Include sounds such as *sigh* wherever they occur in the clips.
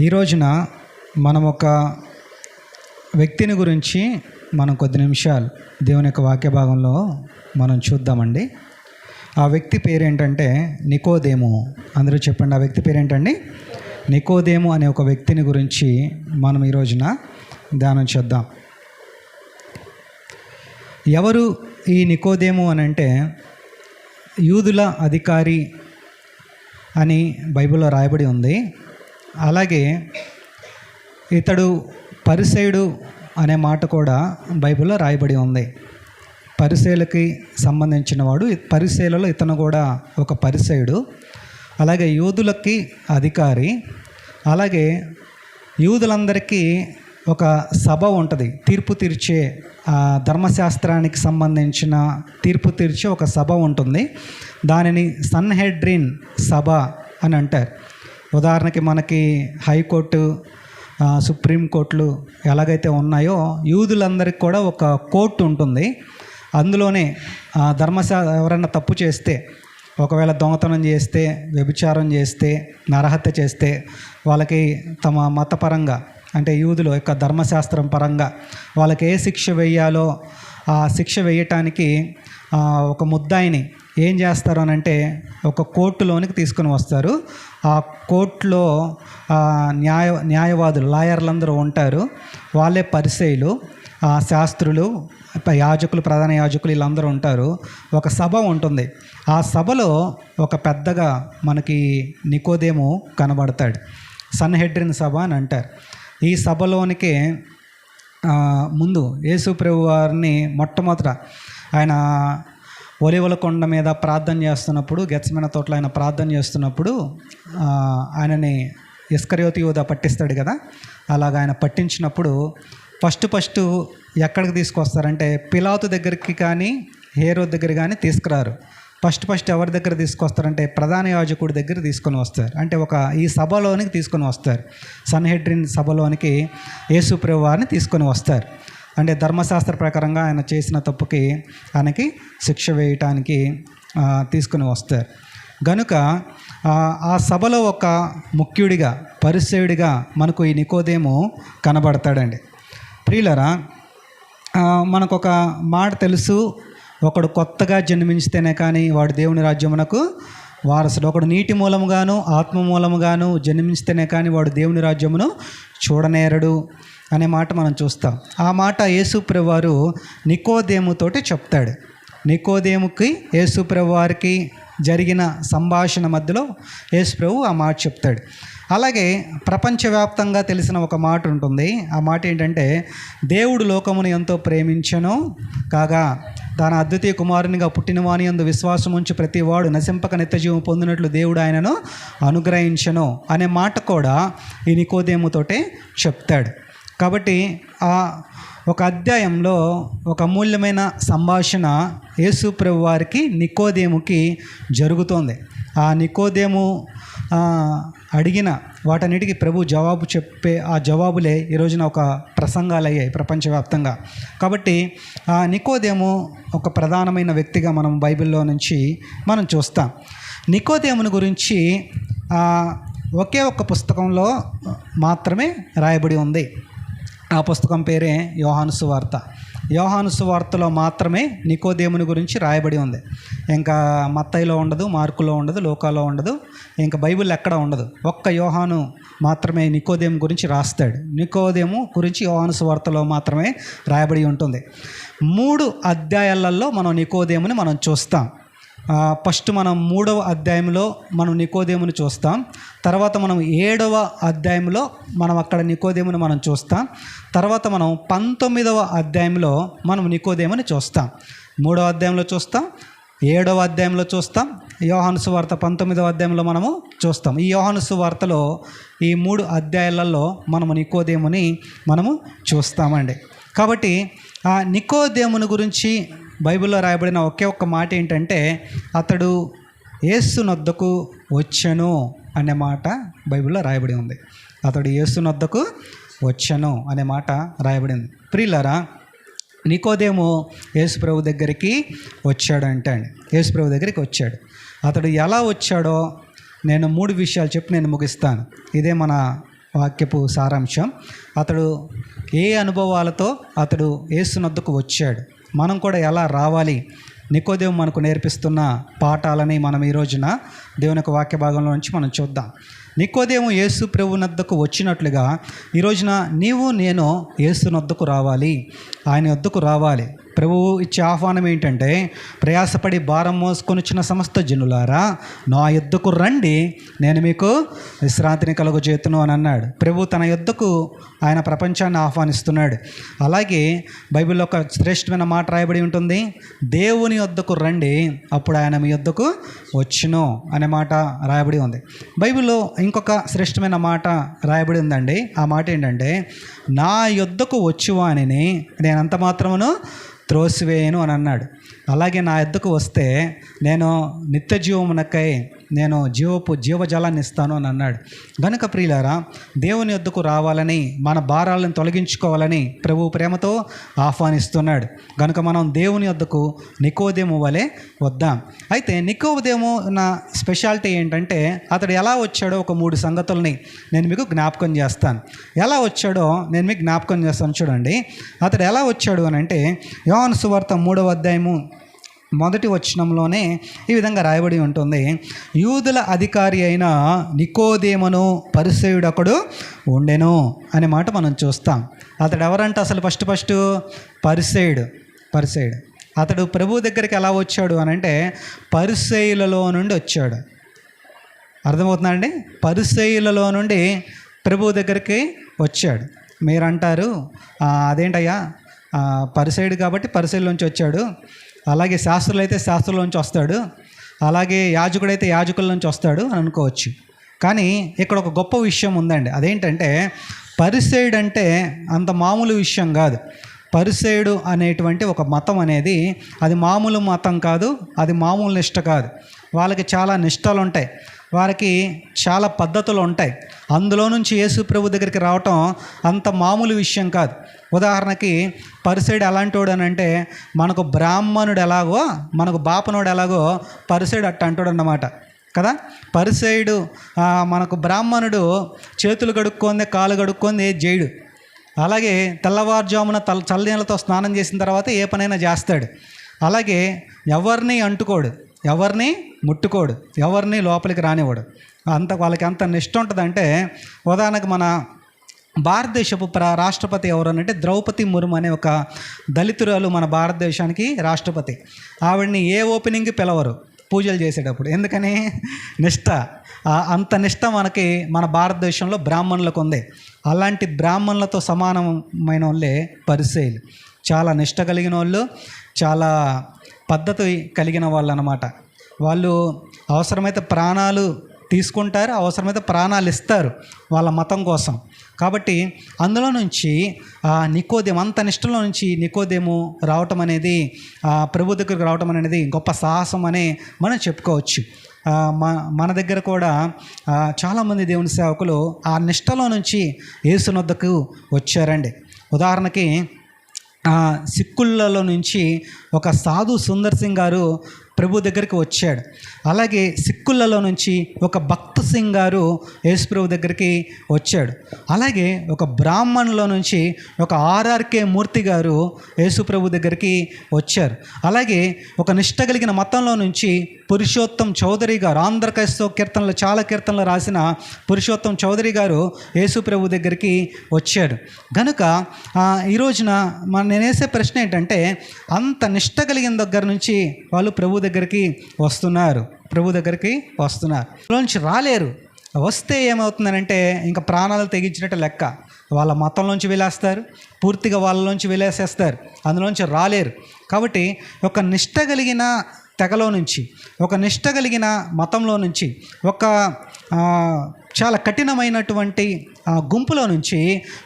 ఈ రోజున మనం ఒక వ్యక్తిని గురించి మనం కొద్ది నిమిషాలు దేవుని యొక్క వాక్య భాగంలో మనం చూద్దామండి. ఆ వ్యక్తి పేరేంటంటే నికోదేము. అందరూ చెప్పండి ఆ వ్యక్తి పేరేంటండి? నికోదేము అనే ఒక వ్యక్తిని గురించి మనం ఈ రోజున ధ్యానం చేద్దాం. ఎవరు ఈ నికోదేము అని అంటే యూదుల అధికారి అని బైబిల్లో రాయబడి ఉంది. అలాగే ఇతడు పరిసేయుడు అనే మాట కూడా బైబిల్లో రాయబడి ఉంది. పరిసేలకి సంబంధించిన వాడు పరిసేలలో ఇతను కూడా ఒక పరిసేయుడు అలాగే యూదులకి అధికారి అలాగే యూదులందరికీ ఒక సభ ఉంటుంది. తీర్పు తీర్చే ధర్మశాస్త్రానికి సంబంధించిన తీర్పు తీర్చే ఒక సభ ఉంటుంది. దానిని సన్హెడ్రిన్ సభ అని అంటారు. ఉదాహరణకి మనకి హైకోర్టు సుప్రీంకోర్టులు ఎలాగైతే ఉన్నాయో యూదులందరికీ కూడా ఒక కోర్టు ఉంటుంది. అందులోనే ధర్మశా ఎవరైనా తప్పు చేస్తే ఒకవేళ దొంగతనం చేస్తే వ్యభిచారం చేస్తే నరహత్య చేస్తే వాళ్ళకి తమ మతపరంగా అంటే యూదుల యొక్క ధర్మశాస్త్రం పరంగా వాళ్ళకి ఏ శిక్ష వేయాలో ఆ శిక్ష వేయటానికి ఒక ముద్దాయిని ఏం చేస్తారు అని అంటే ఒక కోర్టులోనికి తీసుకుని వస్తారు. ఆ కోర్టులో న్యాయ న్యాయవాదులు లాయర్లందరూ ఉంటారు. వాళ్ళే పరిచయులు ఆ శాస్త్రులు యాజకులు ప్రధాన యాజకులు వీళ్ళందరూ ఉంటారు. ఒక సభ ఉంటుంది. ఆ సభలో ఒక పెద్దగా మనకి నికోదేము కనబడతాడు. సన్హెడ్రిన్ సభ అని అంటారు. ఈ సభలోనికి ముందు యేసు ప్రభు వారిని మొట్టమొదట ఆయన ఒలివల కొండ మీద ప్రార్థన చేస్తున్నప్పుడు గెచ్చమైన తోటలో ఆయన ప్రార్థన చేస్తున్నప్పుడు ఆయనని ఇస్కర్యోతి యోధ పట్టిస్తాడు కదా? అలాగ ఆయన పట్టించినప్పుడు ఫస్ట్ ఫస్ట్ ఎక్కడికి తీసుకొస్తారంటే పిలాతు దగ్గరికి కానీ హేరో దగ్గర కానీ తీసుకురారు. ఫస్ట్ ఫస్ట్ ఎవరి దగ్గర తీసుకొస్తారంటే ప్రధాన యాజకుడి దగ్గర తీసుకొని వస్తారు. అంటే ఒక ఈ సభలోనికి తీసుకొని వస్తారు. సన్హెడ్రిన్ సభలోనికి యేసుప్రభు వారిని తీసుకొని వస్తారు. అంటే ధర్మశాస్త్ర ప్రకారంగా ఆయన చేసిన తప్పుకి ఆయనకి శిక్ష వేయటానికి తీసుకుని తీసుకొని వస్తారు. గనుక ఆ, సభలో ఒక ముఖ్యుడిగా పరిచయుడిగా మనకు ఈ నికోదేము కనబడతాడండి. ప్రియులరా మనకు ఒక మాట తెలుసు. ఒకడు కొత్తగా జన్మించితేనే కానీ వాడు దేవుని రాజ్యమునకు వారసుడు. ఒకడు నీటి మూలముగాను ఆత్మ మూలముగాను జన్మించితేనే కానీ వాడు దేవుని రాజ్యమును చూడనేరడు. అనే మాట మనం చూస్తాం. ఆ మాట యేసుప్రవారు నికోదేముతోటి చెప్తాడు. నికోదేముకి యేసుప్రవారికి జరిగిన సంభాషణ మధ్యలో యేసుప్రభు ఆ మాట చెప్తాడు. అలాగే ప్రపంచవ్యాప్తంగా తెలిసిన ఒక మాట ఉంటుంది. ఆ మాట ఏంటంటే దేవుడు లోకమును ఎంతో ప్రేమించను కాగా తన అద్వితీయ కుమారునిగా పుట్టినవాని అందు విశ్వాసం ఉంచి ప్రతివాడు నశింపక నిత్యజీవం పొందినట్లు దేవుడు ఆయనను అనుగ్రహించను అనే మాట కూడా ఈ నికోదేముతోటే చెప్తాడు. కాబట్టి ఆ ఒక అధ్యాయంలో ఒక అమూల్యమైన సంభాషణ యేసు ప్రభు వారికి నికోదేముకి జరుగుతోంది. ఆ నికోదేము అడిగిన వాటన్నిటికీ ప్రభు జవాబు చెప్పే ఆ జవాబులే ఈ రోజున ఒక ప్రసంగాలు అయ్యాయి ప్రపంచవ్యాప్తంగా. కాబట్టి ఆ నికోదేము ఒక ప్రధానమైన వ్యక్తిగా మనం బైబిల్లో నుంచి మనం చూస్తాం. నికోదేముని గురించి ఒకే ఒక్క పుస్తకంలో మాత్రమే రాయబడి ఉంది. ఆ పుస్తకం పేరే యోహాను సువార్త యోహాను సువార్తలో మాత్రమే నికోదేముని గురించి రాయబడి ఉంది. ఇంకా మత్తయిలో ఉండదు మార్కులో ఉండదు లోకాలో ఉండదు ఇంకా బైబిల్ ఎక్కడ ఉండదు. ఒక్క యోహాను మాత్రమే నికోదేము గురించి రాస్తాడు. నికోదేము గురించి యోహాను సువార్తలో మాత్రమే రాయబడి ఉంటుంది. మూడు అధ్యాయాలలో మనం నికోదేముని మనం చూస్తాం. ఫస్ట్ మనం మూడవ అధ్యాయంలో మనం నికోదేముని చూస్తాం. తర్వాత మనం ఏడవ అధ్యాయంలో మనం అక్కడ నికోదేముని మనం చూస్తాం. తర్వాత మనం పంతొమ్మిదవ అధ్యాయంలో మనం నికోదేముని చూస్తాం. మూడవ అధ్యాయంలో చూస్తాం. ఏడవ అధ్యాయంలో చూస్తాం. యోహాను సువార్త పంతొమ్మిదవ అధ్యాయంలో మనము చూస్తాం. ఈ యోహాను సువార్తలో ఈ మూడు అధ్యాయాలలో మనము నికోదేముని మనము చూస్తామండి. కాబట్టి ఆ నికోదేముని గురించి బైబిల్లో రాయబడిన ఒకే ఒక్క మాట ఏంటంటే అతడు ఏసునొద్దకు వచ్చను అనే మాట బైబిల్లో రాయబడి ఉంది. అతడు ఏసునొద్దకు వచ్చను అనే మాట రాయబడింది ప్రియులారా నికోదేము యేసుప్రభు దగ్గరికి వచ్చాడంటే అండి. యేసుప్రభు దగ్గరికి వచ్చాడు. అతడు ఎలా వచ్చాడో నేను మూడు విషయాలు చెప్పి నేను ముగిస్తాను. ఇదే మన వాక్యపు సారాంశం. అతడు ఏ అనుభవాలతో అతడు ఏసునొద్దకు వచ్చాడు? మనం కూడా ఎలా రావాలి? నికోదేవు మనకు నేర్పిస్తున్న పాఠాలని మనం ఈ రోజున దేవుని యొక్క వాక్య భాగంలో నుంచి మనం చూద్దాం. నికోదేము యేసు ప్రభునద్దకు వచ్చినట్లుగా ఈ రోజున నీవు నేను యేసునద్దకు రావాలి. ఆయన వద్దకు రావాలి. ప్రభువు ఇచ్చే ఆహ్వానం ఏంటంటే ప్రయాసపడి భారం మోసుకొని వచ్చిన సమస్త జనులారా నా యుద్ధకు రండి నేను మీకు విశ్రాంతిని కలుగు చేతును అని అన్నాడు. ప్రభు తన యుద్ధకు ఆయన ప్రపంచాన్ని ఆహ్వానిస్తున్నాడు. అలాగే బైబిల్లో ఒక శ్రేష్టమైన మాట రాయబడి ఉంటుంది దేవుని యొద్దకు రండి అప్పుడు ఆయన మీ యొద్దకు వచ్చును అనే మాట రాయబడి ఉంది. బైబిల్లో ఇంకొక శ్రేష్టమైన మాట రాయబడి ఉందండి. ఆ మాట ఏంటంటే నా యొద్దకు వచ్చువానిని నేను అంత మాత్రమును త్రోసివేయను అని అన్నాడు. అలాగే నా ఎద్దకు వస్తే నేను నిత్య జీవమునకై నేను జీవపు జీవజలాన్ని ఇస్తాను అని అన్నాడు. గనుక ప్రియులారా దేవుని యొద్దకు రావాలని మన భారాలను తొలగించుకోవాలని ప్రభు ప్రేమతో ఆహ్వానిస్తున్నాడు. గనుక మనం దేవుని యొద్దకు నికోదేము వలె వద్దాం. అయితే నికోదేము నా స్పెషాలిటీ ఏంటంటే అతడు ఎలా వచ్చాడో ఒక మూడు సంగతుల్ని నేను మీకు జ్ఞాపకం చేస్తాను. ఎలా వచ్చాడో నేను మీకు జ్ఞాపకం చేస్తాను చూడండి. అతడు ఎలా వచ్చాడు అని అంటే యోన్ సువార్త మూడవ అధ్యాయము మొదటి వచనంలోనే ఈ విధంగా రాయబడి ఉంటుంది. యూదుల అధికారి అయిన నికోదేమను పరిసయుడొకడు ఉండెను అనే మాట మనం చూస్తాం. అతడు ఎవరంట అసలు ఫస్ట్ ఫస్ట్? పరిసేయుడు పరిసేయుడు. అతడు ప్రభు దగ్గరికి ఎలా వచ్చాడు అని అంటే పరిసేయులలో నుండి వచ్చాడు. అర్థమవుతుందా అండి? పరిసేయులలో నుండి ప్రభు దగ్గరికి వచ్చాడు. మీరంటారు అదేంటయ్యా? ఆ, పరిసయుడు కాబట్టి నుంచి వచ్చాడు. అలాగే శాస్త్రులు అయితే శాస్త్రులోంచి వస్తాడు. అలాగే యాజకుడైతే యాజకుల నుంచి వస్తాడు అని అనుకోవచ్చు. కానీ ఇక్కడ ఒక గొప్ప విషయం ఉందండి. అదేంటంటే పరిసేయుడు అంటే అంత మామూలు విషయం కాదు. పరిసేయుడు అనేటువంటి ఒక మతం అనేది అది మామూలు మతం కాదు అది మామూలు నిష్ట కాదు. వాళ్ళకి చాలా నిష్టలు ఉంటాయి వారికి చాలా పద్ధతులు ఉంటాయి. అందులో నుంచి యేసు ప్రభు దగ్గరికి రావటం అంత మామూలు విషయం కాదు. ఉదాహరణకి పరిసైడు ఎలాంటోడు అని అంటే మనకు బ్రాహ్మణుడు ఎలాగో మనకు బాపనోడు ఎలాగో పరిసేడు అట్ట అంటాడు అన్నమాట. కదా? పరిసేయుడు మనకు బ్రాహ్మణుడు చేతులు కడుక్కుంది కాలు కడుక్కుంది ఏ అలాగే తెల్లవారుజామున తల చల్లనీళ్ళతో స్నానం చేసిన తర్వాత ఏ పనైనా చేస్తాడు. అలాగే ఎవరిని అంటుకోడు. ఎవరిని? ముట్టుకోడు. ఎవరిని లోపలికి రానివ్వడు. అంత వాళ్ళకి అంత నిష్ట ఉంటుందంటే ఉదాహరణకు మన భారతదేశపు ప్ర రాష్ట్రపతి ఎవరు అంటే ద్రౌపది ముర్ము అనే ఒక దళితురాలు మన భారతదేశానికి రాష్ట్రపతి. ఆవిడని ఏ ఓపెనింగ్కి పిలవరు పూజలు చేసేటప్పుడు. ఎందుకని? నిష్ట. అంత నిష్ట మనకి మన భారతదేశంలో బ్రాహ్మణులకు ఉంది. అలాంటి బ్రాహ్మణులతో సమానమైన వాళ్ళే పరిశైలు చాలా నిష్ట కలిగిన వాళ్ళు చాలా పద్ధతి కలిగిన వాళ్ళు అనమాట వాళ్ళు అవసరమైతే ప్రాణాలు తీసుకుంటారు అవసరమైతే ప్రాణాలు ఇస్తారు వాళ్ళ మతం కోసం. కాబట్టి అందులో నుంచి నికోదేము అంత నిష్టలో నుంచి నికోదేము రావటం అనేది ప్రభు దగ్గరకు రావటం అనేది గొప్ప సాహసం అని మనం చెప్పుకోవచ్చు. మన దగ్గర కూడా చాలామంది దేవుని సేవకులు ఆ నిష్టలో నుంచి ఏసునొద్దకు వచ్చారండి. ఉదాహరణకి సిక్కులలో నుంచి ఒక సాధు సుందర్ సింగ్ గారు ప్రభు దగ్గరికి వచ్చాడు. అలాగే సిక్కులలో నుంచి ఒక భక్త సింగ్ గారు యేసు ప్రభు దగ్గరికి వచ్చాడు. అలాగే ఒక బ్రాహ్మణులో నుంచి ఒక ఆర్ఆర్కే మూర్తి గారు యేసు ప్రభు దగ్గరికి వచ్చారు. అలాగే ఒక నిష్ట కలిగిన మతంలో నుంచి పురుషోత్తం చౌదరి గారు ఆంధ్ర క్రైస్తవ కీర్తనలు చాలా కీర్తనలు రాసిన పురుషోత్తం చౌదరి గారు యేసు ప్రభు దగ్గరికి వచ్చాడు గనుక ఈరోజున ఈ రోజున మన నేనేసే ప్రశ్న ఏంటంటే అంత నిష్ట కలిగిన దగ్గర నుంచి వాళ్ళు ప్రభు దగ్గరికి వస్తున్నారు. ప్రభు దగ్గరికి వస్తున్నారు. నుంచి రాలేరు. వస్తే ఏమవుతుందనంటే ఇంకా ప్రాణాలు తెగించినట్టు లెక్క. వాళ్ళ మతంలోంచి వెళ్ళేస్తారు. పూర్తిగా వాళ్ళలోంచి వెళ్ళేసేస్తారు. అందులోంచి రాలేరు. కాబట్టి ఒక నిష్ట కలిగిన తెగలో నుంచి ఒక నిష్ట కలిగిన మతంలో నుంచి ఒక చాలా కఠినమైనటువంటి ఆ, గుంపులో నుంచి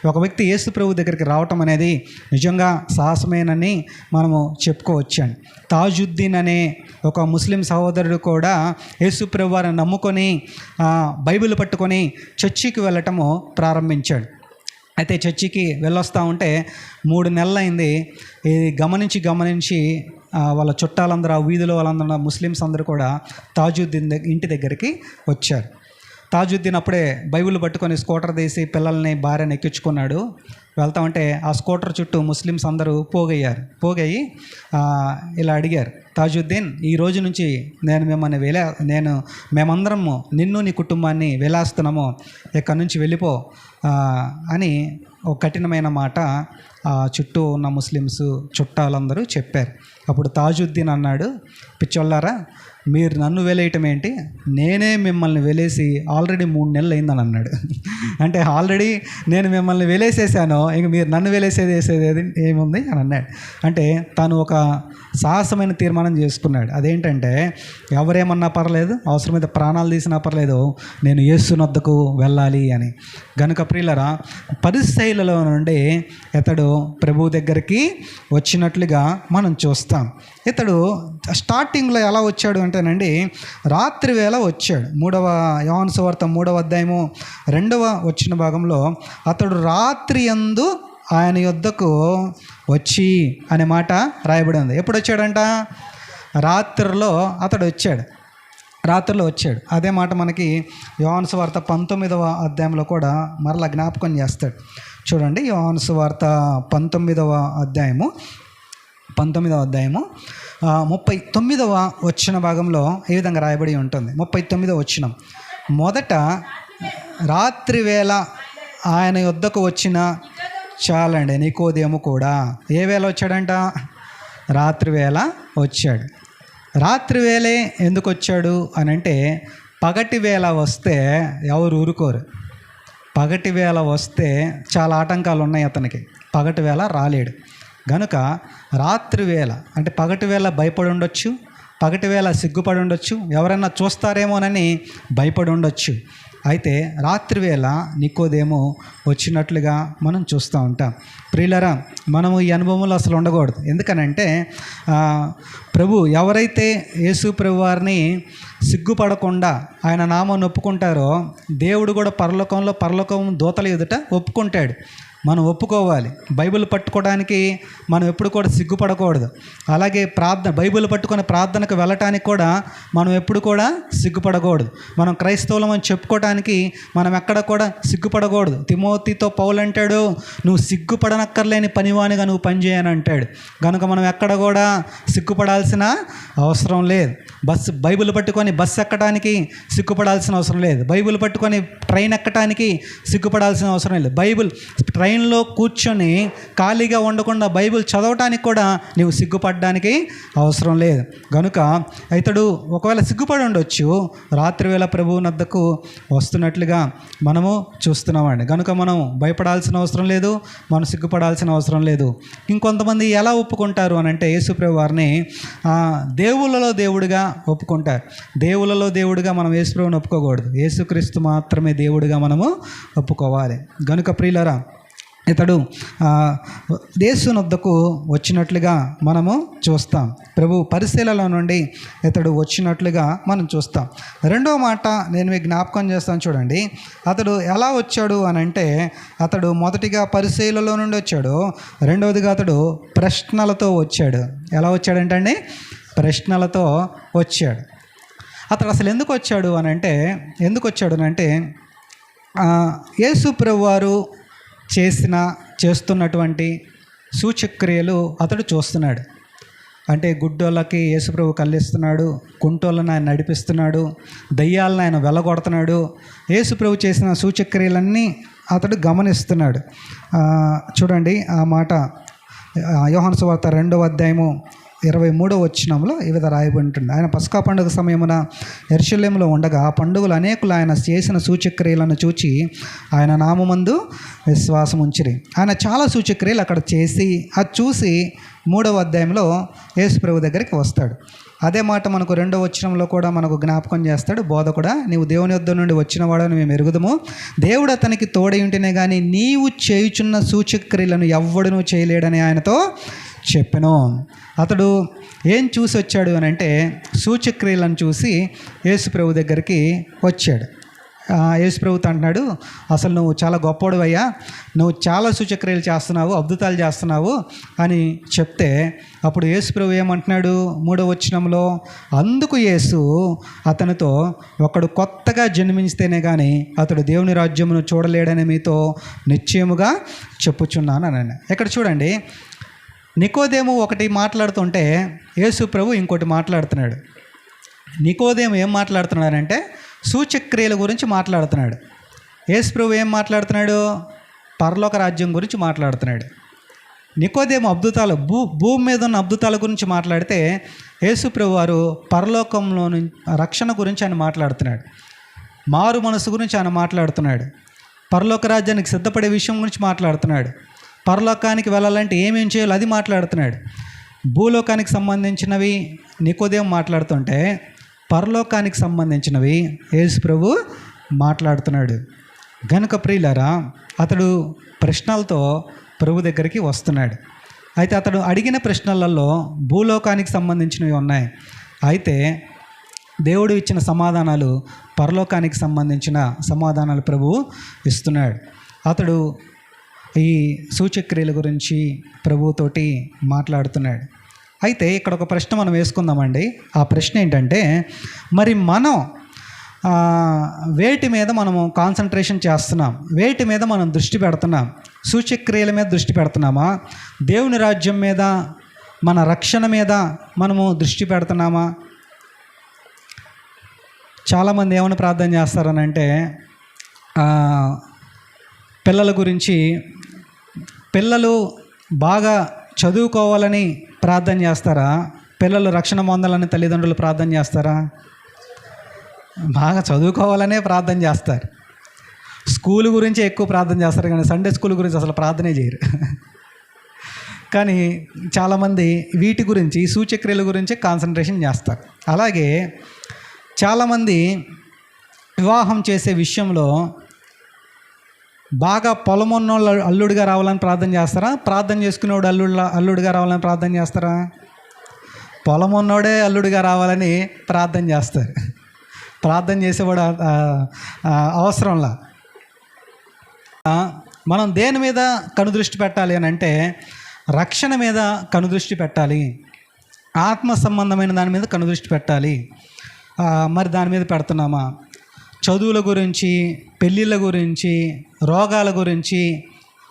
ఒక వ్యక్తి యేసు ప్రభు దగ్గరికి రావటం అనేది నిజంగా సాహసమేనని మనము చెప్పుకోవచ్చండి. తాజుద్దీన్ అనే ఒక ముస్లిం సహోదరుడు కూడా యేసు ప్రభు వారిని నమ్ముకొని బైబిల్ పట్టుకొని చర్చికి వెళ్ళటము ప్రారంభించాడు. అయితే చర్చికి వెళ్ళొస్తూ ఉంటే మూడు నెలలైంది. ఇది గమనించి గమనించి వాళ్ళ చుట్టాలందరూ ఆ వీధిలో వాళ్ళందరూ ముస్లిమ్స్ అందరూ కూడా తాజుద్దీన్ ఇంటి దగ్గరికి వచ్చారు. తాజుద్దీన్ అప్పుడే బైబిల్ పట్టుకొని స్కూటర్ తీసి పిల్లల్ని భార్యను ఎక్కించుకున్నాడు. వెళ్తామంటే ఆ స్కూటర్ చుట్టూ ముస్లిమ్స్ అందరూ పోగయ్యారు. పోగయ్యి ఇలా అడిగారు తాజుద్దీన్ ఈ రోజు నుంచి నేను మిమ్మల్ని వేలా నేను మేమందరము నిన్ను నీ కుటుంబాన్ని వెలాస్తున్నాము. ఇక్కడి నుంచి వెళ్ళిపో అని ఒక కఠినమైన మాట ఆ చుట్టూ ఉన్న ముస్లిమ్స్ చుట్టాలందరూ చెప్పారు. అప్పుడు తాజుద్దీన్ అన్నాడు పిచ్చోళ్ళారా మీరు నన్ను వెలేయటం ఏంటి? నేనే మిమ్మల్ని వెలేసి ఆల్రెడీ మూడు నెలలు అయిందని అన్నాడు. అంటే ఆల్రెడీ నేను మిమ్మల్ని వెలేసేసాను ఇంక మీరు నన్ను వెలేసేది వేసేది ఏది ఏముంది అని అన్నాడు. అంటే తను ఒక సాహసమైన తీర్మానం చేసుకున్నాడు. అదేంటంటే ఎవరేమన్నా పర్లేదు అవసరమైతే ప్రాణాలు తీసినా పర్లేదు నేను యేసునొద్దకు వెళ్ళాలి అని. గనుక ప్రియులరా పరిశైలలో నుండి ఇతడు ప్రభు దగ్గరికి వచ్చినట్లుగా మనం చూస్తాం. ఇతడు స్టార్టింగ్లో ఎలా వచ్చాడు అంటేనండి రాత్రి వేళ వచ్చాడు. మూడవ యోహాను వార్త మూడవ అధ్యాయము రెండవ వచ్చిన భాగంలో అతడు రాత్రి ఎందు ఆయన యొద్దకు వచ్చి అనే మాట రాయబడి ఉంది. ఎప్పుడు వచ్చాడంట రాత్రిలో అతడు వచ్చాడు. రాత్రిలో వచ్చాడు. అదే మాట మనకి యోహాను వార్త పంతొమ్మిదవ అధ్యాయంలో కూడా మరలా జ్ఞాపకం చేస్తాడు. చూడండి యోహాను వార్త పంతొమ్మిదవ అధ్యాయము పంతొమ్మిదవ అధ్యాయము ముప్పై తొమ్మిదవ వచ్చిన భాగంలో ఏ విధంగా రాయబడి ఉంటుంది? ముప్పై తొమ్మిదవ వచ్చిన మొదట రాత్రి వేళ ఆయన యొద్దకు వచ్చిన చాలండి నికోదేము కూడా. ఏ వేళ వచ్చాడంట? రాత్రి వేళ వచ్చాడు. రాత్రి వేళే ఎందుకు వచ్చాడు అని అంటే పగటి వేళ వస్తే ఎవరు ఊరుకోరు. పగటి వేళ వస్తే చాలా ఆటంకాలు ఉన్నాయి అతనికి. పగటి వేళ రాలేడు. గనుక రాత్రి వేళ అంటే పగటి వేళ భయపడి ఉండొచ్చు పగటి వేళ సిగ్గుపడి ఉండొచ్చు ఎవరైనా చూస్తారేమోనని భయపడి ఉండొచ్చు. అయితే రాత్రి వేళ నికోదేమో వచ్చినట్లుగా మనం చూస్తూ ఉంటాం. ప్రియులరా మనము ఈ అనుభవంలో అసలు ఉండకూడదు. ఎందుకనంటే ప్రభు ఎవరైతే యేసు ప్రభు వారిని సిగ్గుపడకుండా ఆయన నామాన్ని ఒప్పుకుంటారో దేవుడు కూడా పరలోకంలో పరలోకం దూతల ఎదుట ఒప్పుకుంటాడు. మనం ఒప్పుకోవాలి. బైబిల్ పట్టుకోవడానికి మనం ఎప్పుడు కూడా సిగ్గుపడకూడదు. అలాగే ప్రార్థన బైబిల్ పట్టుకొని ప్రార్థనకు వెళ్ళటానికి కూడా మనం ఎప్పుడు కూడా సిగ్గుపడకూడదు. మనం క్రైస్తవులం అని చెప్పుకోవడానికి మనం ఎక్కడ కూడా సిగ్గుపడకూడదు. తిమోతితో పౌలంటాడు నువ్వు సిగ్గుపడనక్కర్లేని పనివానిగా నువ్వు పనిచేయని అంటాడు. కనుక మనం ఎక్కడ కూడా సిగ్గుపడాల్సిన అవసరం లేదు. బస్సు బైబిల్ పట్టుకొని బస్సు ఎక్కడానికి సిగ్గుపడాల్సిన అవసరం లేదు. బైబిల్ పట్టుకొని ట్రైన్ ఎక్కడానికి సిగ్గుపడాల్సిన అవసరం లేదు. బైబిల్ ట్రైన్ ట్రైన్లో కూర్చొని ఖాళీగా ఉండకుండా బైబిల్ చదవటానికి కూడా నీవు సిగ్గుపడడానికి అవసరం లేదు. కనుక ఇతడు ఒకవేళ సిగ్గుపడి ఉండొచ్చు రాత్రివేళ ప్రభువు నద్దకు వస్తున్నట్లుగా మనము చూస్తున్నామండి. కనుక మనం భయపడాల్సిన అవసరం లేదు మనం సిగ్గుపడాల్సిన అవసరం లేదు. ఇంకొంతమంది ఎలా ఒప్పుకుంటారు అని అంటే యేసుప్రభు వారిని దేవులలో దేవుళ్ళలో దేవుడిగా ఒప్పుకుంటారు. దేవుళ్ళలో దేవుడిగా మనం యేసుప్రభుని ఒప్పుకోకూడదు. యేసుక్రీస్తు మాత్రమే దేవుడిగా మనము ఒప్పుకోవాలి. గనుక ప్రియులరా ఇతడు దేశునొద్దకు వచ్చినట్లుగా మనము చూస్తాం. ప్రభు పరిశీలలో నుండి ఇతడు వచ్చినట్లుగా మనం చూస్తాం. రెండో మాట నేను మీకు జ్ఞాపకం చేస్తాను చూడండి. అతడు ఎలా వచ్చాడు అని అంటే అతడు మొదటిగా పరిశీలలో నుండి వచ్చాడు. రెండవదిగా అతడు ప్రశ్నలతో వచ్చాడు. ఎలా వచ్చాడంటే ప్రశ్నలతో వచ్చాడు. అతడు అసలు ఎందుకు వచ్చాడు అని అంటే ఎందుకు వచ్చాడు అని అంటే యేసు ప్రభు వారు చేసిన చేస్తున్నటువంటి సూచక్రియలు అతడు చూస్తున్నాడు. అంటే గుడ్డోళ్ళకి యేసుప్రభు కల్లిస్తున్నాడు కుంటోళ్ళని ఆయన నడిపిస్తున్నాడు దయ్యాలను ఆయన వెళ్ళగొడుతున్నాడు యేసుప్రభు చేసిన సూచక్రియలన్నీ అతడు గమనిస్తున్నాడు. చూడండి ఆ మాట. యోహన్ సువార్త రెండవ అధ్యాయము ఇరవై మూడో వచ్చినంలో ఈ విధంగా రాయబడి ఉంటుంది ఆయన పస్కా పండుగ సమయమున ఎర్షల్యంలో ఉండగా ఆ పండుగలు అనేకులు ఆయన చేసిన సూచక్రియలను చూచి ఆయన నామందు విశ్వాసం ఉంచిరి ఆయన చాలా సూచక్రియలు అక్కడ చేసి అది చూసి మూడవ అధ్యాయంలో యేసుప్రభు దగ్గరికి వస్తాడు. అదే మాట మనకు రెండో వచనంలో కూడా మనకు జ్ఞాపకం చేస్తాడు. బోధ కూడా నీవు దేవుని వద్ద నుండి వచ్చిన వాడని మేము ఎరుగుదము. దేవుడు అతనికి తోడై ఉంటేనే కానీ నీవు చేయుచున్న సూచక్రియలను ఎవ్వడను చేయలేడని ఆయనతో చెప్పెను. అతడు ఏం చూసి వచ్చాడు అని అంటే సూచక్రియలను చూసి యేసుప్రభు దగ్గరికి వచ్చాడు. ఆ, అంటున్నాడు అసలు నువ్వు చాలా గొప్పవాడు అయ్యా నువ్వు చాలా సూచక్రియలు చేస్తున్నావు అద్భుతాలు చేస్తున్నావు అని చెప్తే అప్పుడు యేసుప్రభు ఏమంటున్నాడు మూడో వచనంలో అందుకు యేసు అతనితో ఒకడు కొత్తగా జన్మించితేనే కానీ అతడు దేవుని రాజ్యమును చూడలేడని మీతో నిశ్చయముగా చెప్పుచున్నాను అని ఇక్కడ చూడండి నికోదేము ఒకటి మాట్లాడుతుంటే యేసు ప్రభు ఇంకోటి మాట్లాడుతున్నాడు. నికోదేము ఏం మాట్లాడుతున్నాడంటే సూచక్రియల గురించి మాట్లాడుతున్నాడు. యేసు ప్రభు ఏం మాట్లాడుతున్నాడు? పరలోక రాజ్యం గురించి మాట్లాడుతున్నాడు. నికోదేము అద్భుతాలు భూ భూమి మీద ఉన్న అద్భుతాల గురించి మాట్లాడితే యేసుప్రభు వారు పరలోకంలో నుంచి రక్షణ గురించి ఆయన మాట్లాడుతున్నాడు. మారు మనసు గురించి ఆయన మాట్లాడుతున్నాడు. పరలోక రాజ్యానికి సిద్ధపడే విషయం గురించి మాట్లాడుతున్నాడు. పరలోకానికి వెళ్ళాలంటే ఏమేం చేయాలో అది మాట్లాడుతున్నాడు. భూలోకానికి సంబంధించినవి నికోదేం మాట్లాడుతుంటే పరలోకానికి సంబంధించినవి యేసు ప్రభు మాట్లాడుతున్నాడు. గనుక ప్రియులరా అతడు ప్రశ్నలతో ప్రభు దగ్గరికి వస్తున్నాడు. అయితే అతడు అడిగిన ప్రశ్నలలో భూలోకానికి సంబంధించినవి ఉన్నాయి. అయితే దేవుడు ఇచ్చిన సమాధానాలు పరలోకానికి సంబంధించిన సమాధానాలు ప్రభు ఇస్తున్నాడు. అతడు ఈ సూచక్రియల గురించి ప్రభుతోటి మాట్లాడుతున్నాడు. అయితే ఇక్కడ ఒక ప్రశ్న మనం వేసుకుందామండి. ఆ ప్రశ్న ఏంటంటే మరి మనం వేటి మీద మనము కాన్సన్ట్రేషన్ చేస్తున్నాం? వేటి మీద మనం దృష్టి పెడుతున్నాం? సూచక్రియల మీద దృష్టి పెడుతున్నామా? దేవుని రాజ్యం మీద మన రక్షణ మీద మనము దృష్టి పెడుతున్నామా? చాలామంది ఏమైనా ప్రార్థన చేస్తారనంటే పిల్లల గురించి పిల్లలు బాగా చదువుకోవాలని ప్రార్థన చేస్తారా? పిల్లలు రక్షణ పొందాలని తల్లిదండ్రులు ప్రార్థన చేస్తారా? బాగా చదువుకోవాలనే ప్రార్థన చేస్తారు. స్కూల్ గురించి ఎక్కువ ప్రార్థన చేస్తారు కానీ సండే స్కూల్ గురించి అసలు ప్రార్థనే చేయరు. కానీ చాలామంది వీటి గురించి సూచక్రియల గురించి కాన్సన్ట్రేషన్ చేస్తారు. అలాగే చాలామంది వివాహం చేసే విషయంలో బాగా పొలమున్నోళ్ళు అల్లుడిగా రావాలని ప్రార్థన చేస్తారా? ప్రార్థన చేసుకునేవాడు అల్లుడు అల్లుడిగా రావాలని ప్రార్థన చేస్తారా? పొలం ఉన్నోడే అల్లుడిగా రావాలని ప్రార్థన చేస్తారు. ప్రార్థన చేసేవాడు అవసరంలా. మనం దేని మీద కనుదృష్టి పెట్టాలి అని అంటే రక్షణ మీద కనుదృష్టి పెట్టాలి. ఆత్మ సంబంధమైన దాని మీద కనుదృష్టి పెట్టాలి. మరి దాని మీద పెడుతున్నామా? చదువుల గురించి పెళ్ళిళ్ళ గురించి రోగాల గురించి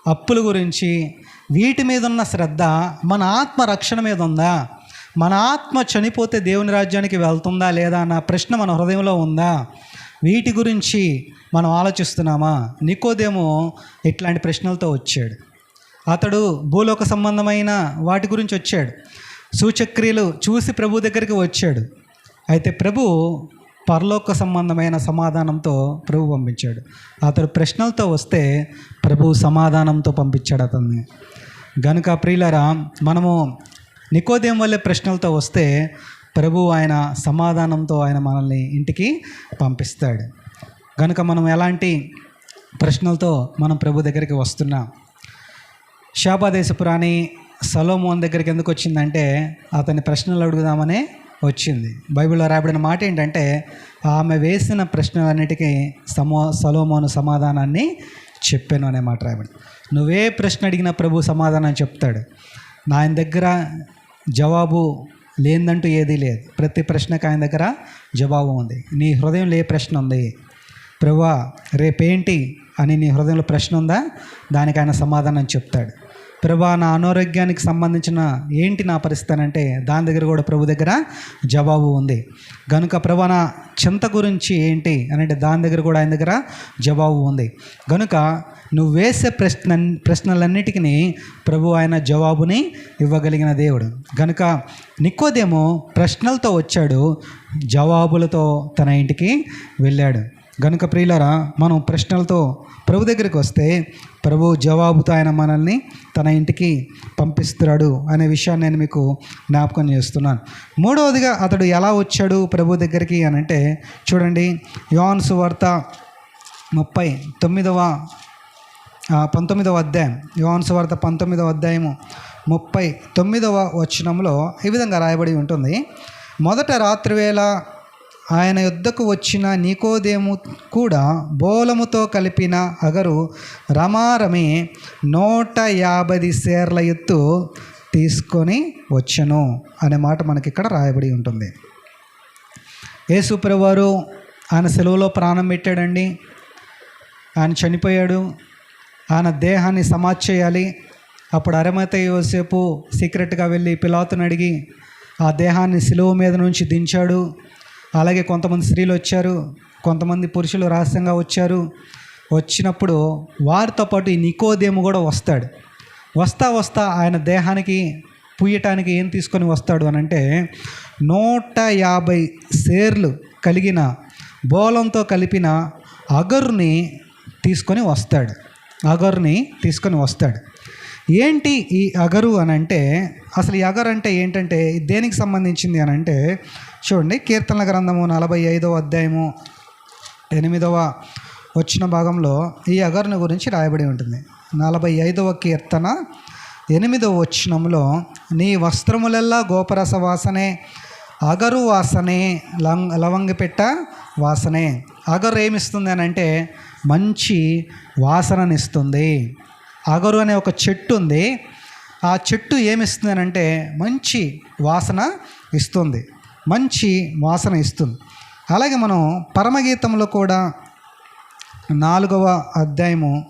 అప్పుల గురించి వీటి మీద ఉన్న శ్రద్ధ మన ఆత్మ రక్షణ మీద ఉందా? మన ఆత్మ చనిపోతే దేవుని రాజ్యానికి వెళ్తుందా లేదా అన్న ప్రశ్న మన హృదయంలో ఉందా? వీటి గురించి మనం ఆలోచిస్తున్నామా? నికోదేమో ఇట్లాంటి ప్రశ్నలతో వచ్చాడు. అతడు భూలోక సంబంధమైన వాటి గురించి వచ్చాడు. సూచక్రియలు చూసి ప్రభు దగ్గరికి వచ్చాడు. అయితే ప్రభు పరలోక సంబంధమైన సమాధానంతో ప్రభు పంపించాడు. అతడు ప్రశ్నలతో వస్తే ప్రభు సమాధానంతో పంపించాడు అతన్ని. గనుక ప్రియులరా మనము నికోదేం వల్లే ప్రశ్నలతో వస్తే ప్రభు ఆయన సమాధానంతో ఆయన మనల్ని ఇంటికి పంపిస్తాడు. కనుక మనం ఎలాంటి ప్రశ్నలతో మనం ప్రభు దగ్గరికి వస్తున్నాం? శాపాదేశపురాణి సలోమోన్ దగ్గరికి ఎందుకు వచ్చిందంటే అతని ప్రశ్నలు అడుగుదామనే వచ్చింది. బైబిల్లో రాబడిన మాట ఏంటంటే ఆమె వేసిన ప్రశ్నలన్నిటికీ సమో సలోమోను సమాధానాన్ని చెప్పాను అనే మాట రాబడి నువ్వే ప్రశ్న అడిగిన ప్రభు సమాధానం చెప్తాడు. నా ఆయన దగ్గర జవాబు లేదంటూ ఏదీ లేదు. ప్రతి ప్రశ్నకు ఆయన దగ్గర జవాబు ఉంది. నీ హృదయంలో ఏ ప్రశ్న ఉంది? ప్రభువా రేపేంటి అని నీ హృదయంలో ప్రశ్న ఉందా? దానికి ఆయన సమాధానం చెప్తాడు. ప్రభా నా అనారోగ్యానికి సంబంధించిన ఏంటి నా పరిస్థితి అంటే దాని దగ్గర కూడా ప్రభు దగ్గర జవాబు ఉంది. గనుక ప్రభా నా చింత గురించి ఏంటి అని అంటే దాని దగ్గర కూడా ఆయన దగ్గర జవాబు ఉంది. గనుక నువ్వు వేసే ప్రశ్న ప్రశ్నలన్నిటికీ ప్రభు ఆయన జవాబుని ఇవ్వగలిగిన దేవుడు. గనుక నిక్కోదేమో ప్రశ్నలతో వచ్చాడు జవాబులతో తన ఇంటికి వెళ్ళాడు. గనుక ప్రియులరా మనం ప్రశ్నలతో ప్రభు దగ్గరికి వస్తే ప్రభు జవాబుతో ఆయన మనల్ని తన ఇంటికి పంపిస్తున్నాడు అనే విషయాన్ని నేను మీకు జ్ఞాపకం చేస్తున్నాను. మూడవదిగా అతడు ఎలా వచ్చాడు ప్రభు దగ్గరికి అని అంటే చూడండి యోహాను సువార్త ముప్పై తొమ్మిదవ పంతొమ్మిదవ అధ్యాయం. యోహాను సువార్త పంతొమ్మిదవ అధ్యాయము ముప్పై తొమ్మిదవ వచనంలో ఈ విధంగా రాయబడి ఉంటుంది. మొదట రాత్రివేళ ఆయన యుద్ధకు వచ్చిన నీకోదేము కూడా బోలముతో కలిపిన అగరు రమారమి నూట యాభై సేర్ల ఎత్తు తీసుకొని వచ్చను అనే మాట మనకి ఇక్కడ రాయబడి ఉంటుంది. యేసుప్రవారు ఆయన సెలవులో ప్రాణం పెట్టాడండి. ఆయన చనిపోయాడు. ఆయన దేహాన్ని సమాధి చేయాలి. అప్పుడు అరమత యోసేపు సీక్రెట్గా వెళ్ళి పిలాతుని అడిగి ఆ దేహాన్ని సెలవు మీద నుంచి దించాడు. అలాగే కొంతమంది స్త్రీలు వచ్చారు కొంతమంది పురుషులు రహస్యంగా వచ్చారు. వచ్చినప్పుడు వారితో పాటు ఈ నికోదేము కూడా వస్తాడు. వస్తా వస్తా ఆయన దేహానికి పూయటానికి ఏం తీసుకొని వస్తాడు అని అంటే నూట యాభై సేర్లు కలిగిన బోలంతో కలిపిన అగరుని తీసుకొని వస్తాడు. అగరుని తీసుకొని వస్తాడు. ఏంటి ఈ అగరు అని అంటే అసలు ఈ అగరు అంటే ఏంటంటే దేనికి సంబంధించింది అని అంటే చూడండి కీర్తనల గ్రంథము నలభై ఐదవ అధ్యాయము ఎనిమిదవ వచ్చిన భాగంలో ఈ అగర్ని గురించి రాయబడి ఉంటుంది. నలభై ఐదవ కీర్తన ఎనిమిదవ వచనంలో నీ వస్త్రములల్లా గోపరస వాసనే అగరు వాసనే లంగ్ లవంగిపెట్ట వాసనే. అగరు ఏమిస్తుంది అని అంటే మంచి వాసననిస్తుంది. అగరు అనే ఒక చెట్టు ఉంది. ఆ చెట్టు ఏమిస్తుంది అని అంటే మంచి వాసన ఇస్తుంది. మంచి వాసన ఇస్తుంది. అలాగే మనం పరమగీతంలో కూడా నాలుగవ అధ్యాయము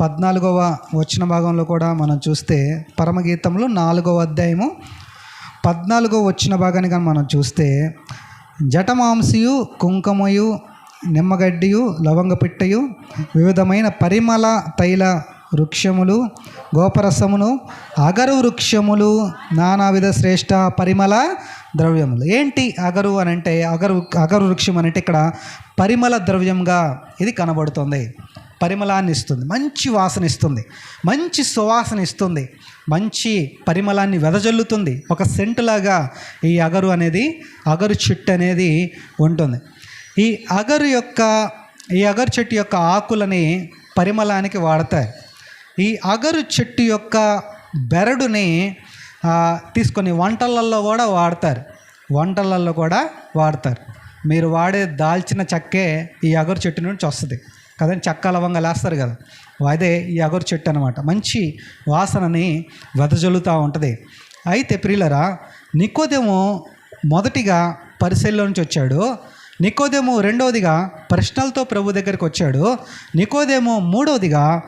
పద్నాలుగవ వచ్చిన భాగంలో కూడా మనం చూస్తే పరమగీతంలో నాలుగవ అధ్యాయము పద్నాలుగవ వచ్చిన భాగాన్ని కానీ మనం చూస్తే జటమాంసియు కుంకుమయు నిమ్మగడ్డియు లవంగపిట్టయు వివిధమైన పరిమళ తైల వృక్షములు గోపరసమును అగరు వృక్షములు నానావిధ శ్రేష్ట పరిమళ ద్రవ్యములు. ఏంటి అగరు అని అంటే అగరు అగరు వృక్షం అని అంటే ఇక్కడ పరిమళ ద్రవ్యంగా ఇది కనబడుతుంది. పరిమళాన్ని ఇస్తుంది. మంచి వాసన ఇస్తుంది. మంచి సువాసన ఇస్తుంది. మంచి పరిమళాన్ని వెదజల్లుతుంది. ఒక సెంటులాగా ఈ అగరు అనేది అగరు చెట్టు అనేది ఉంటుంది. ఈ అగరు యొక్క ఈ అగరు చెట్టు యొక్క ఆకులని పరిమళానికి వాడతాయి ఈ అగరు చెట్టు యొక్క బెరడుని తీసుకొని వంటలలో కూడా వాడతారు. వంటలలో కూడా వాడతారు. మీరు వాడే దాల్చిన చెక్కే ఈ అగరు చెట్టు నుంచి వస్తుంది. కదండి? చెక్క లవంగా లేస్తారు కదా? అదే ఈ అగరు చెట్టు అనమాట మంచి వాసనని వెదజల్లుతూ ఉంటుంది. అయితే ప్రియులరా నికోదేమో మొదటిగా పరిశీలన నుంచి వచ్చాడు. నికోదేమో రెండవదిగా ప్రశ్నలతో ప్రభు దగ్గరికి వచ్చాడు. నికోదేమో మూడవదిగా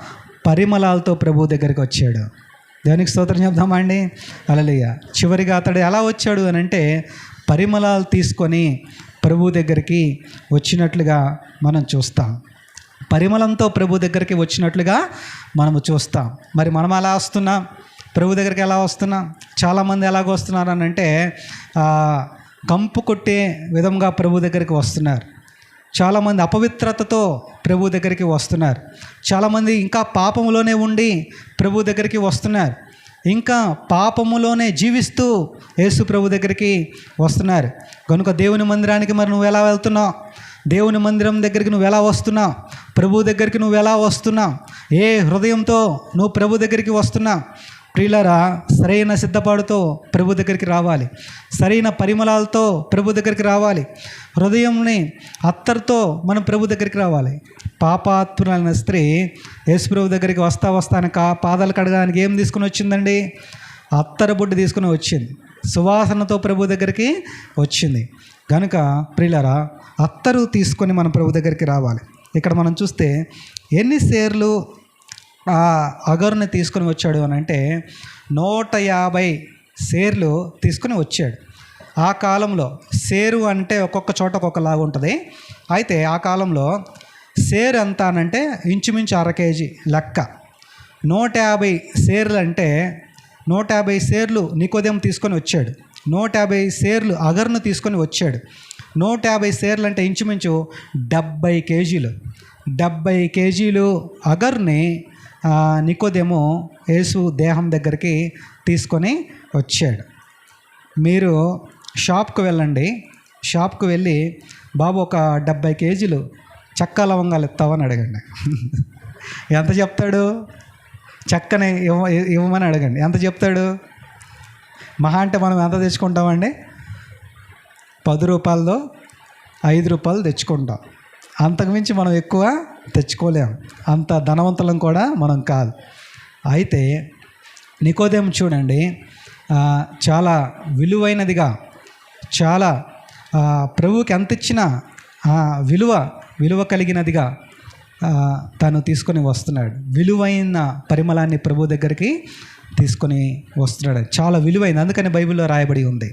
పరిమళాలతో ప్రభు దగ్గరికి వచ్చాడు. దేవునికి స్తోత్రం చెప్దామా అండి అలలియ చివరిగా అతడు ఎలా వచ్చాడు అని అంటే పరిమళాలు తీసుకొని ప్రభు దగ్గరికి వచ్చినట్లుగా మనం చూస్తాం. పరిమళంతో ప్రభు దగ్గరికి వచ్చినట్లుగా మనము చూస్తాం. మరి మనం ఎలా వస్తున్నాం? ప్రభు దగ్గరికి ఎలా వస్తున్నాం? చాలామంది ఎలాగ వస్తున్నారు అని అంటే కంపు కొట్టే విధంగా ప్రభు దగ్గరికి వస్తున్నారు. చాలామంది అపవిత్రతతో ప్రభు దగ్గరికి వస్తున్నారు. చాలామంది ఇంకా పాపములోనే ఉండి ప్రభు దగ్గరికి వస్తున్నారు. ఇంకా పాపములోనే జీవిస్తూ యేసు ప్రభు దగ్గరికి వస్తున్నారు. కనుక దేవుని మందిరానికి మరి నువ్వు ఎలా వెళ్తున్నావు? దేవుని మందిరం దగ్గరికి నువ్వు ఎలా వస్తున్నావు? ప్రభు దగ్గరికి నువ్వు ఎలా వస్తున్నావు? ఏ హృదయంతో నువ్వు ప్రభు దగ్గరికి వస్తున్నావు? ప్రియులరా సరైన సిద్ధపాటుతో ప్రభు దగ్గరికి రావాలి. సరైన పరిమళాలతో ప్రభు దగ్గరికి రావాలి. హృదయంని అత్తరుతో మనం ప్రభు దగ్గరికి రావాలి. పాపాత్ములైన స్త్రీ యేసు ప్రభు దగ్గరికి వస్తా వస్తానక పాదాలు కడగడానికి ఏం తీసుకుని వచ్చిందండి? అత్తర బుడ్డి తీసుకుని వచ్చింది. సువాసనతో ప్రభు దగ్గరికి వచ్చింది. కనుక ప్రియులరా అత్తరు తీసుకొని మనం ప్రభు దగ్గరికి రావాలి. ఇక్కడ మనం చూస్తే ఎన్ని సేర్లు ఆ అగరుని తీసుకొని వచ్చాడు అని అంటే నూట యాభై సేర్లు తీసుకుని వచ్చాడు. ఆ కాలంలో సేరు అంటే ఒక్కొక్క చోట ఒక్కొక్కలాగా ఉంటుంది. అయితే ఆ కాలంలో సేరు ఎంత అనంటే ఇంచుమించు అర కేజీ లెక్క. నూట యాభై సేర్లు అంటే నూట యాభై సేర్లు నికోదయం తీసుకొని వచ్చాడు. నూట యాభై సేర్లు అగర్ను తీసుకొని వచ్చాడు. నూట యాభై సేర్లు అంటే ఇంచుమించు డెబ్బై కేజీలు. డెబ్బై కేజీలు అగర్ని నికోదేమో యేసు దేహం దగ్గరికి తీసుకొని వచ్చాడు. మీరు షాప్కి వెళ్ళండి. షాప్కి వెళ్ళి బాబు ఒక డెబ్బై కేజీలు చెక్క లవంగాలు ఇస్తావని అడగండి. *laughs* ఎంత చెప్తాడు? చెక్కని ఇవ్వ ఇవ్వమని అడగండి. ఎంత చెప్తాడు? మహా అంటే మనం ఎంత తెచ్చుకుంటామండి? పది రూపాయలతో ఐదు రూపాయలు తెచ్చుకుంటాం. అంతకుమించి మనం ఎక్కువ తెచ్చుకోలేం. అంత ధనవంతులం కూడా మనం కాదు. అయితే నికోదేం చూడండి చాలా విలువైనదిగా చాలా ప్రభువుకి ఎంత ఇచ్చినా ఆ, విలువ విలువ కలిగినదిగా తను తీసుకొని వస్తున్నాడు. విలువైన పరిమళాన్ని ప్రభు దగ్గరికి తీసుకొని వస్తున్నాడు. చాలా విలువైంది. అందుకని బైబిల్లో రాయబడి ఉంది.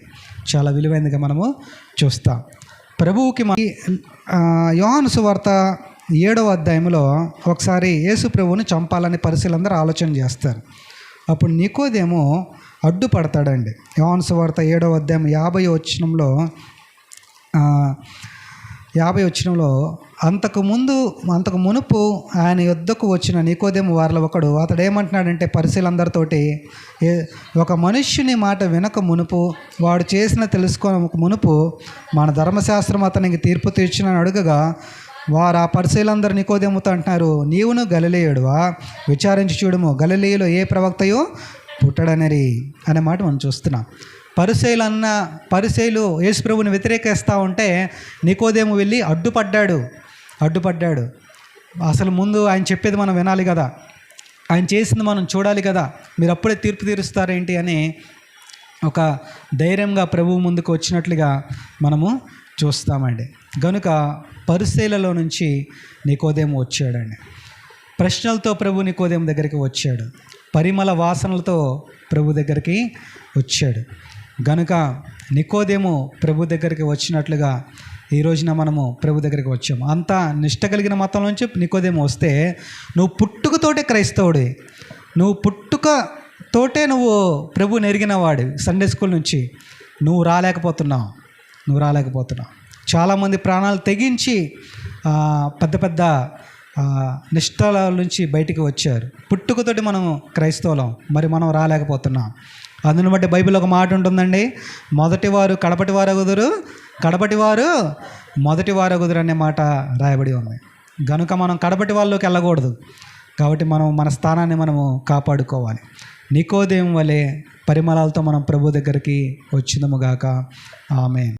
చాలా విలువైనదిగా మనము చూస్తాం. ప్రభువుకి యోహాను సువార్త ఏడవ అధ్యాయంలో ఒకసారి యేసు ప్రభువుని చంపాలని పరిశీలందరూ ఆలోచన చేస్తారు. అప్పుడు నికోదేమో అడ్డుపడతాడండి. యోహాను సువార్త ఏడవ అధ్యాయం యాభై వచ్చినంలో యాభై వచ్చినంలో అంతకు ముందు అంతకు మునుపు ఆయన యుద్ధకు వచ్చిన నికోదేము వారిలో ఒకడు అతడు ఏమంటున్నాడంటే పరిశీలందరితోటి ఏ ఒక మనుష్యుని మాట వినక మునుపు వాడు చేసిన తెలుసుకోక మునుపు మన ధర్మశాస్త్రం అతనికి తీర్పు తీర్చిన అడుగగా వారు ఆ పరిశీలందరూ నికోదేముతో అంటున్నారు? నీవును గలలేయుడువా? విచారించి చూడము. గలలేయులో ఏ ప్రవక్తయో పుట్టడనరి అనే మాట మనం చూస్తున్నాం. పరిశైలు అన్న పరిశైలు యేసుప్రభుని వ్యతిరేకిస్తూ ఉంటే నికోదేము వెళ్ళి అడ్డుపడ్డాడు. అడ్డుపడ్డాడు. అసలు ముందు ఆయన చెప్పేది మనం వినాలి కదా. ఆయన చేసింది మనం చూడాలి కదా. మీరు అప్పుడే తీర్పు తీరుస్తారేంటి అని ఒక ధైర్యంగా ప్రభువు ముందుకు వచ్చినట్లుగా మనము చూస్తామండి. కనుక పరిశీలలో నుంచి నికోదేము వచ్చాడండి. ప్రశ్నలతో ప్రభు నికోదేం దగ్గరికి వచ్చాడు. పరిమళ వాసనలతో ప్రభు దగ్గరికి వచ్చాడు. గనుక నికోదేము ప్రభు దగ్గరికి వచ్చినట్లుగా ఈ రోజున మనము ప్రభు దగ్గరికి వచ్చాము. అంత నిష్ట కలిగిన మతం నుంచి నికోదేము వస్తే నువ్వు పుట్టుకతోటే క్రైస్తవుడి నువ్వు పుట్టుకతోటే నువ్వు ప్రభు నెరిగినవాడి సండే స్కూల్ నుంచి నువ్వు రాలేకపోతున్నావు నువ్వు రాలేకపోతున్నావు. చాలామంది ప్రాణాలు తెగించి పెద్ద పెద్ద ఆ, నిష్ఠల నుంచి బయటికి వచ్చారు. పుట్టుకతోటి మనం క్రైస్తవులం మరి మనం రాలేకపోతున్నాం. అందును బట్టి బైబిల్ ఒక మాట ఉంటుందండి. మొదటి వారు కడపటి వారు అగుదురు కడపటి వారు మొదటి వారు అగుదురు అనే మాట రాయబడి ఉంది. గనుక మనం కడపటి వాళ్ళలోకి వెళ్ళకూడదు. కాబట్టి మనం మన స్థానాన్ని మనము కాపాడుకోవాలి. నికోదేం వలె పరిమళాలతో మనం ప్రభు దగ్గరికి వచ్చినము గాక. ఆమె